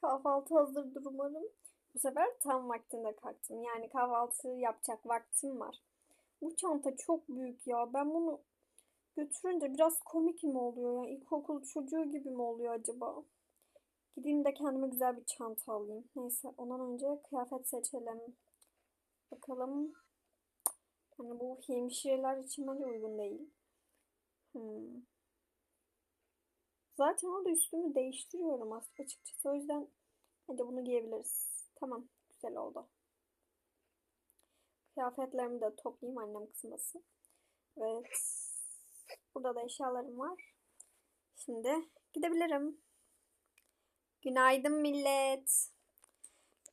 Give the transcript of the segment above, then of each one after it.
Kahvaltı hazırdır umarım. Bu sefer tam vaktinde kalktım. Yani kahvaltı yapacak vaktim var. Bu çanta çok büyük ya. Ben bunu götürünce biraz komik mi oluyor? Yani ilkokul çocuğu gibi mi oluyor acaba? Gideyim de kendime güzel bir çanta alayım. Neyse ondan önce kıyafet seçelim. Bakalım. Hani bu hemşireler için bence uygun değil. Hmm. Zaten orada üstümü değiştiriyorum açıkçası. O yüzden hadi bunu giyebiliriz. Tamam. Güzel oldu. Kıyafetlerimi de toplayayım annem kızmasın. Evet. Burada da eşyalarım var. Şimdi gidebilirim. Günaydın millet.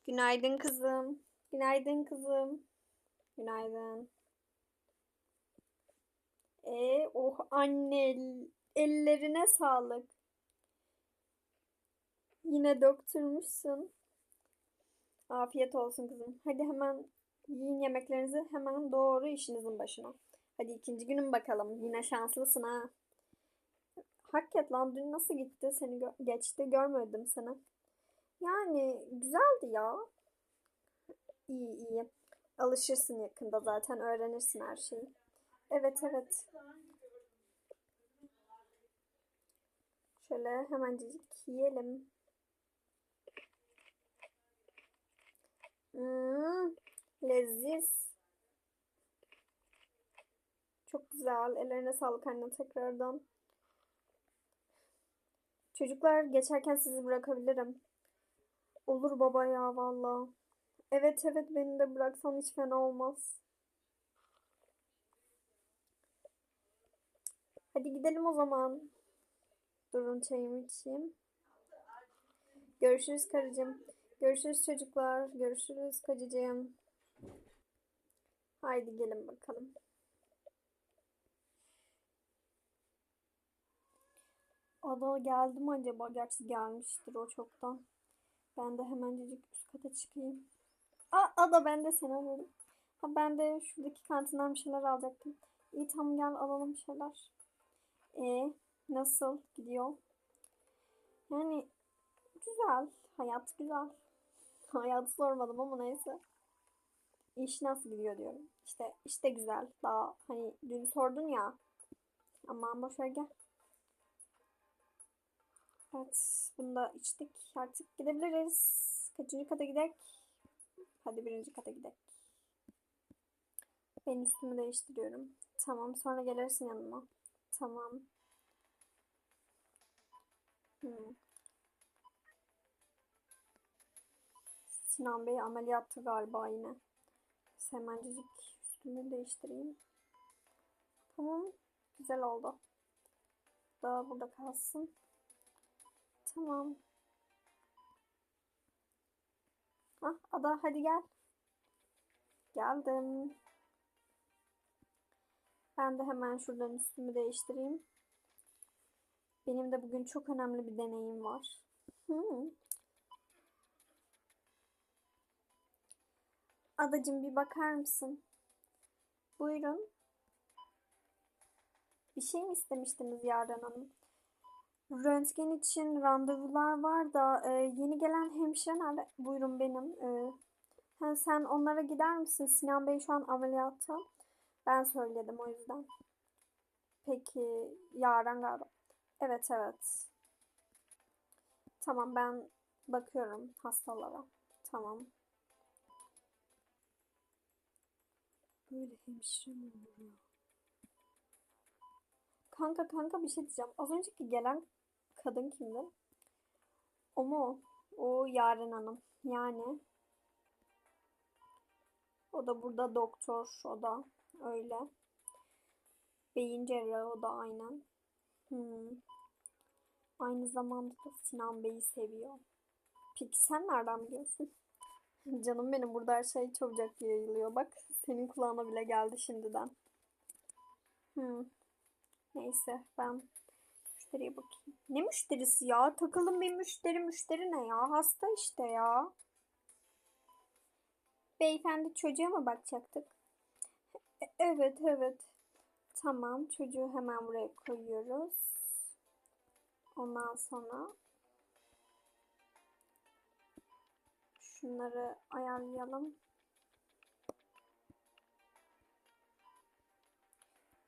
Günaydın kızım. Günaydın kızım. Günaydın. E oh anne ellerine sağlık. Yine döktürmüşsün. Afiyet olsun kızım. Hadi hemen yiyin yemeklerinizi hemen doğru işinizin başına. Hadi ikinci günün bakalım. Yine şanslısın ha. Hakikaten lan dün nasıl gitti? Seni gö- geçti görmedim seni. Yani güzeldi ya. İyi iyi. Alışırsın yakında zaten öğrenirsin her şeyi. Evet evet. Şöyle hemencik yiyelim. Hmm, leziz. Çok güzel. Ellerine sağlık anne tekrardan. Çocuklar geçerken sizi bırakabilirim. Olur baba ya valla. Evet evet beni de bıraksan hiç fena olmaz. Hadi gidelim o zaman. Durun çayımı içeyim. Görüşürüz karıcığım. Görüşürüz çocuklar. Görüşürüz kocacığım. Haydi gelin bakalım. Ada geldi mi acaba? Gerçi gelmiştir o çoktan. Ben de hemencecik üst kata çıkayım. Aa, Ada ben de seni arıyorum. Ha, ben de şuradaki kantinden bir şeyler alacaktım. İyi tamam gel alalım şeyler. E nasıl gidiyor? Yani güzel. Hayat güzel. Hayatı sormadım ama neyse. İş nasıl gidiyor diyorum. İşte işte güzel. Daha hani dün sordun ya. Aman boş ver gel. Evet, bunu da içtik. Artık gidebiliriz. Kaçıncı kata gidek? Hadi birinci kata gidek. Ben üstümü değiştiriyorum. Tamam, sonra gelirsin yanıma. Tamam. Hmm. Sinan Bey ameliyattı galiba yine. Hemencik üstümü değiştireyim. Tamam, güzel oldu. Daha burada kalsın. Tamam. Ah, Ada hadi gel. Geldim. Ben de hemen şuradan üstümü değiştireyim. Benim de bugün çok önemli bir deneyim var. Hmm. Adacığım bir bakar mısın? Buyurun. Bir şey mi istemiştiniz Yaren Hanım? Röntgen için randevular var da e, yeni gelen hemşire nerede? Buyurun benim. E, ha, sen onlara gider misin? Sinan Bey şu an ameliyatta. Ben söyledim o yüzden. Peki Yaren galiba. Evet evet. Tamam ben bakıyorum hastalara. Tamam. Böyle hemşire mi olur? Kanka kanka bir şey diyeceğim. Az önceki gelen kadın kimdi? O mu? O Yaren Hanım. Yani. O da burada doktor. O da öyle. Beyin cerrahı o da aynen. Hmm. Aynı zamanda da Sinan Bey'i seviyor. Peki sen nereden biliyorsun? Canım benim burada her şey çabucak yayılıyor. Bak senin kulağına bile geldi şimdiden. Hmm. Neyse ben müşteriye bakayım. Ne müşterisi ya? Takılın bir müşteri müşteri ne ya? Hasta işte ya. Beyefendi çocuğa mı bakacaktık? E- Evet evet. Tamam çocuğu hemen buraya koyuyoruz. Ondan sonra Şunları ayarlayalım.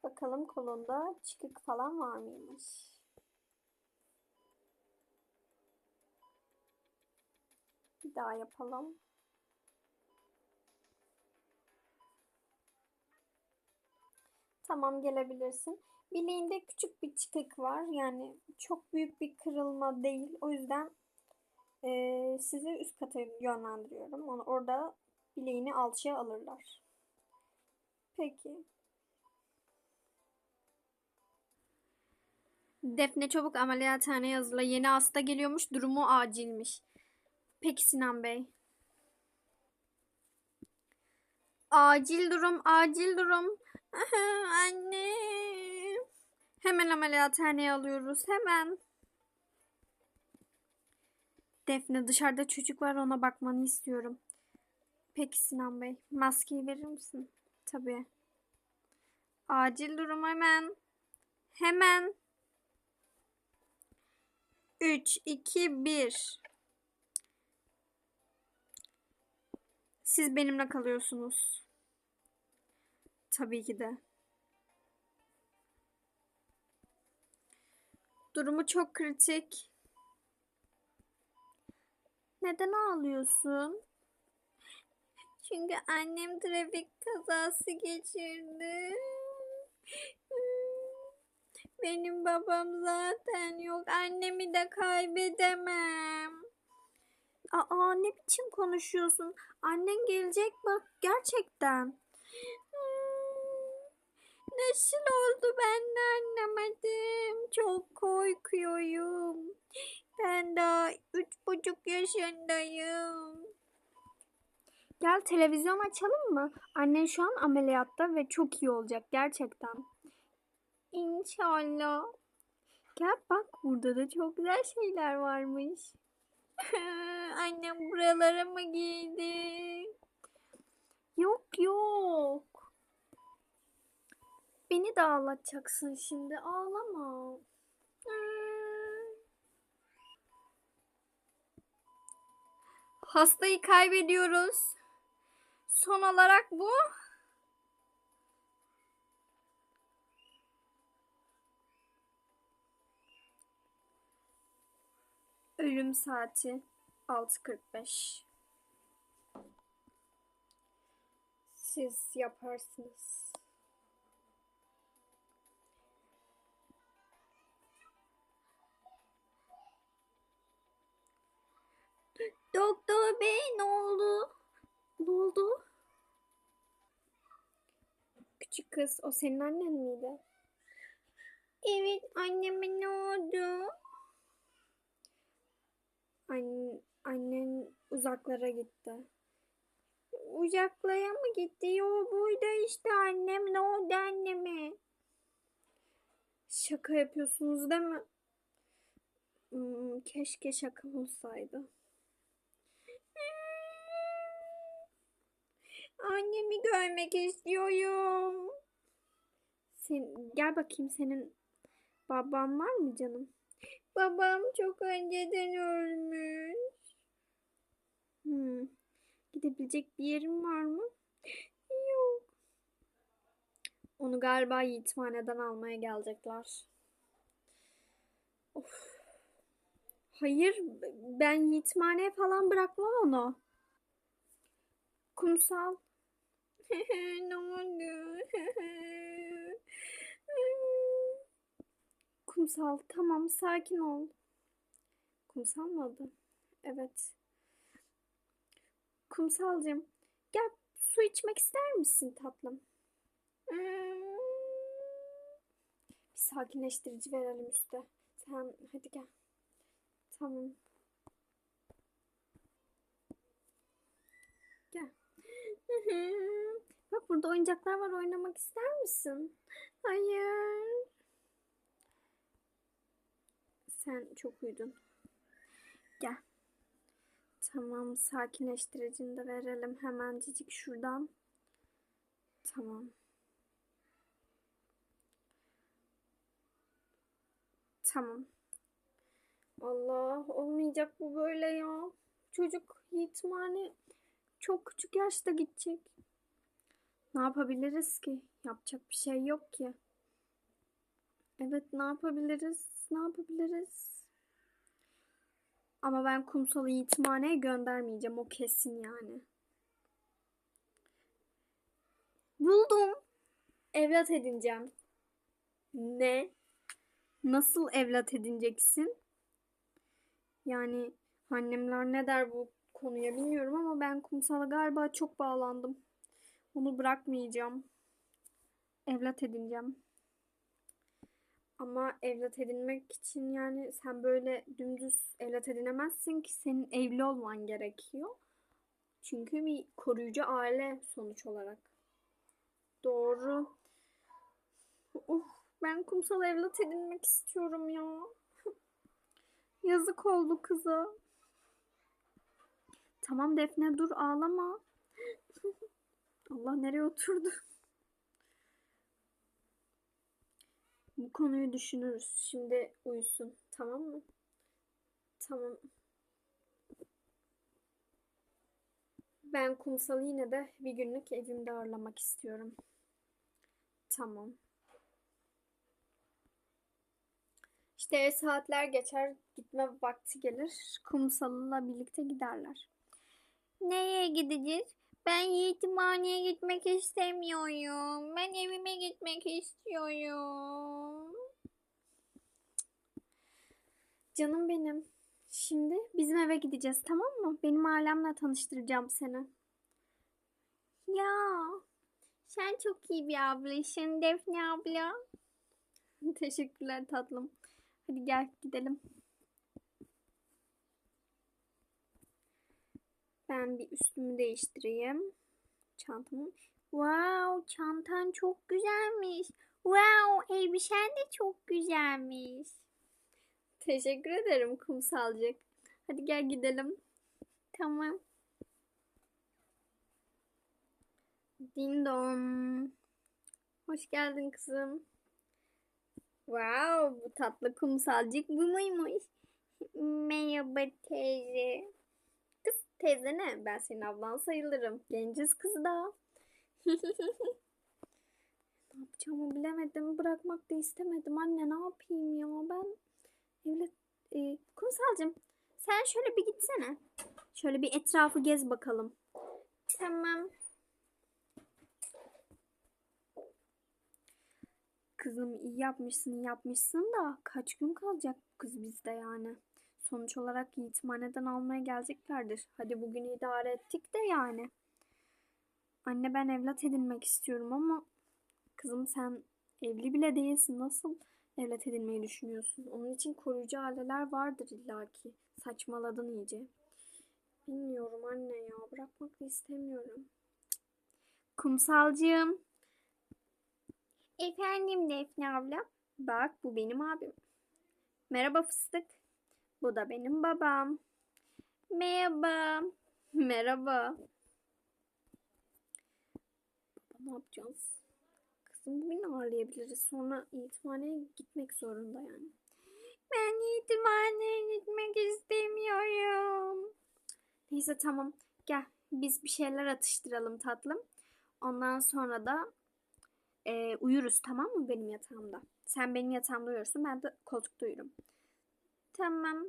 Bakalım kolunda çıkık falan var mıymış? Bir daha yapalım. Tamam gelebilirsin. Bileğinde küçük bir çıkık var. Yani çok büyük bir kırılma değil. O yüzden eee, sizi üst kata yönlendiriyorum. Onu orada bileğini alçıya alırlar. Peki. Defne çabuk ameliyathaneye yazıla. Yeni hasta geliyormuş. Durumu acilmiş. Peki Sinan Bey. Acil durum, acil durum. Anne. Hemen ameliyathaneye alıyoruz. Hemen. Defne dışarıda çocuk var ona bakmanı istiyorum. Peki Sinan Bey. Maskeyi verir misin? Tabii. Acil durum hemen. Hemen. 3, 2, 1. Siz benimle kalıyorsunuz. Tabii ki de. Durumu çok kritik. Neden ağlıyorsun? Çünkü annem trafik kazası geçirdi. Benim babam zaten yok. Annemi de kaybedemem. Aa ne biçim konuşuyorsun? Annen gelecek bak gerçekten. Nasıl oldu ben de anlamadım. Çok korkuyorum. Ben daha üç buçuk yaşındayım. Gel televizyon açalım mı? Annen şu an ameliyatta ve çok iyi olacak gerçekten. İnşallah. Gel bak burada da çok güzel şeyler varmış. Annem buralara mı giydi? Yok yok. Beni de ağlatacaksın şimdi. Ağlama. Hastayı kaybediyoruz. Son olarak bu. Ölüm saati 6.45. Siz yaparsınız. Doktor bey ne oldu? Ne oldu? Küçük kız o senin annen miydi? Evet anneme ne oldu? An annen uzaklara gitti. Uzaklara mı gitti? Yo burada işte annem. Ne oldu anneme? Şaka yapıyorsunuz değil mi? Hmm, keşke şaka olsaydı. Annemi görmek istiyorum. Sen, gel bakayım senin baban var mı canım? Babam çok önceden ölmüş. Hmm. Gidebilecek bir yerim var mı? Yok. Onu galiba yetimhaneden almaya gelecekler. Of. Hayır, ben yetimhaneye falan bırakmam onu. Kumsal. ne oldu? Kumsal, tamam sakin ol. Kumsal mı adı? Evet. Kumsalcığım, gel su içmek ister misin tatlım? Hmm. Bir sakinleştirici verelim üstte. Sen hadi gel. Tamam. Gel. Bak burada oyuncaklar var. Oynamak ister misin? Hayır. Sen çok uyudun. Gel. Tamam, sakinleştiricini de verelim hemencik şuradan. Tamam. Tamam. Allah, olmayacak bu böyle ya. Çocuk yetimhane çok küçük yaşta gidecek. Ne yapabiliriz ki? Yapacak bir şey yok ki. Evet ne yapabiliriz? Ne yapabiliriz? Ama ben kumsalı yetimhaneye göndermeyeceğim. O kesin yani. Buldum. Evlat edineceğim. Ne? Nasıl evlat edineceksin? Yani annemler ne der bu konuya bilmiyorum ama ben kumsala galiba çok bağlandım. Onu bırakmayacağım. Evlat edineceğim. Ama evlat edinmek için yani sen böyle dümdüz evlat edinemezsin ki senin evli olman gerekiyor. Çünkü bir koruyucu aile sonuç olarak. Doğru. Of, ben kumsal evlat edinmek istiyorum ya. Yazık oldu kıza. Tamam Defne dur ağlama. Allah nereye oturdu? Bu konuyu düşünürüz. Şimdi uyusun. Tamam mı? Tamam. Ben kumsalı yine de bir günlük evimde ağırlamak istiyorum. Tamam. İşte saatler geçer, gitme vakti gelir. Kumsal'la birlikte giderler. Nereye gideceğiz? Ben yetimhaneye gitmek istemiyorum. Ben evime gitmek istiyorum. Canım benim. Şimdi bizim eve gideceğiz tamam mı? Benim ailemle tanıştıracağım seni. Ya sen çok iyi bir ablasın Defne abla. Teşekkürler tatlım. Hadi gel gidelim. Ben bir üstümü değiştireyim. Çantamı. Wow, çantan çok güzelmiş. Wow, elbisen de çok güzelmiş. Teşekkür ederim kumsalcık. Hadi gel gidelim. Tamam. Din dong. Hoş geldin kızım. Wow, bu tatlı kumsalcık bu muymuş? Merhaba teyze. Kız teyze ne? Ben senin ablan sayılırım. Genciz kız da. ne yapacağımı bilemedim. Bırakmak da istemedim. Anne ne yapayım ya ben? Evlat... E, kumsalcığım sen şöyle bir gitsene. Şöyle bir etrafı gez bakalım. Tamam. Kızım iyi yapmışsın yapmışsın da kaç gün kalacak kız bizde yani. Sonuç olarak yetimhaneden almaya geleceklerdir. Hadi bugün idare ettik de yani. Anne ben evlat edinmek istiyorum ama kızım sen evli bile değilsin. Nasıl evlat edinmeyi düşünüyorsun? Onun için koruyucu aileler vardır illaki. Saçmaladın iyice. Bilmiyorum anne ya. Bırakmak da istemiyorum. Kumsalcığım. Efendim Defne abla. Bak bu benim abim. Merhaba fıstık. Bu da benim babam. Merhaba. Merhaba. Baba ne yapacağız? Kızım bugün ağırlayabiliriz. Sonra yetimhaneye gitmek zorunda yani. Ben yetimhaneye gitmek istemiyorum. Neyse tamam. Gel biz bir şeyler atıştıralım tatlım. Ondan sonra da e, uyuruz tamam mı benim yatağımda? Sen benim yatağımda uyursun ben de koltukta uyurum. Tamam.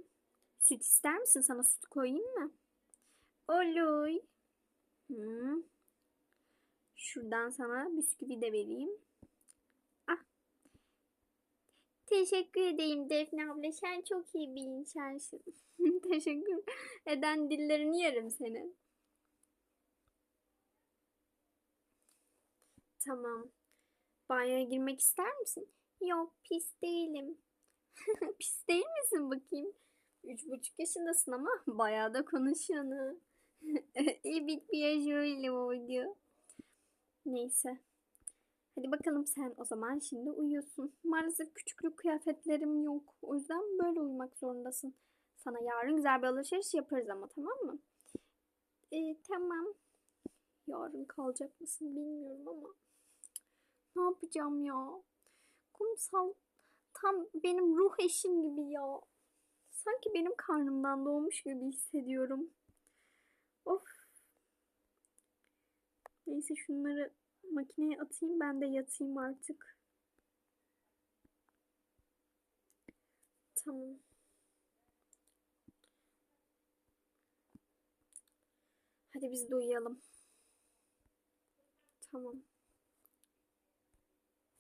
Süt ister misin? Sana süt koyayım mı? Olur. Hmm. Şuradan sana bisküvi de vereyim. Ah. Teşekkür edeyim Defne abla. Sen çok iyi bir insansın. Teşekkür eden dillerini yerim senin. Tamam. Banyoya girmek ister misin? Yok pis değilim. pis değil misin bakayım? Üç buçuk yaşındasın ama bayağı da konuşuyorsun. evet bir öyle oldu. Neyse. Hadi bakalım sen o zaman şimdi uyuyorsun. Maalesef küçüklük kıyafetlerim yok. O yüzden böyle uyumak zorundasın. Sana yarın güzel bir alışveriş yaparız ama tamam mı? Ee, tamam. Yarın kalacak mısın bilmiyorum ama. Ne yapacağım ya? Kumsal tam benim ruh eşim gibi ya. Sanki benim karnımdan doğmuş gibi hissediyorum. Of. Neyse şunları makineye atayım ben de yatayım artık. Tamam. Hadi biz de uyuyalım. Tamam.